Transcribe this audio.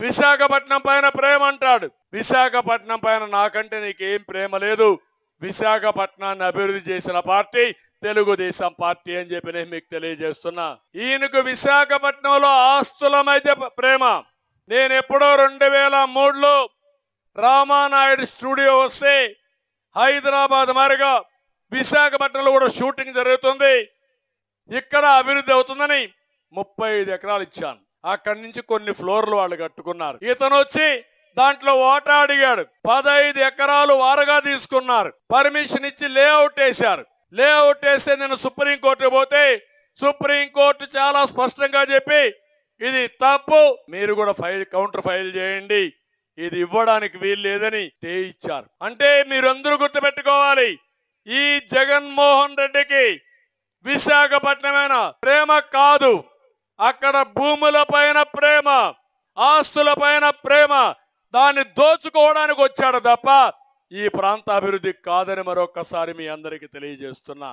విశాఖపట్నం పైన ప్రేమ అంటాడు. విశాఖపట్నం పైన నాకంటే నీకేం ప్రేమ లేదు. విశాఖపట్నాన్ని అభివృద్ధి చేసిన పార్టీ తెలుగుదేశం పార్టీ అని చెప్పి నేను మీకు తెలియజేస్తున్నా. ఈయనకు విశాఖపట్నంలో ఆస్తులమైతే ప్రేమ. నేను ఎప్పుడో రెండు వేల మూడులో రామానాయుడు స్టూడియో వస్తే హైదరాబాద్ మారిగా విశాఖపట్నంలో కూడా షూటింగ్ జరుగుతుంది. ఇక్కడ అభివృద్ధి అవుతుందని ముప్పై ఐదు ఎకరాలు ఇచ్చాను. అక్కడి నుంచి కొన్ని ఫ్లోర్లు వాళ్ళు కట్టుకున్నారు. ఇతను వచ్చి దాంట్లో ఓట అడిగాడు పదహైదు ఎకరాలు వారగా తీసుకున్నారు. పర్మిషన్ ఇచ్చి లేఅవుట్ వేశారు. లేఅవుట్ వేస్తే నేను సుప్రీంకోర్టు పోతే సుప్రీంకోర్టు చాలా స్పష్టంగా చెప్పి ఇది తప్పు మీరు కూడా ఫైల్ కౌంటర్ ఫైల్ చేయండి. ఇది ఇవ్వడానికి వీలు లేదని తేయిచ్చారు. ఇచ్చారు అంటే మీరందరూ గుర్తుపెట్టుకోవాలి ఈ జగన్మోహన్ రెడ్డికి విశాఖపట్నమైన ప్రేమ కాదు. అక్కడ భూముల పైన ప్రేమ ఆస్తుల పైన ప్రేమ దాన్ని దోచుకోవడానికి వచ్చాడు తప్ప ఈ ప్రాంత అభివృద్ధి కాదని మరొకసారి మీ అందరికీ తెలియజేస్తున్నా.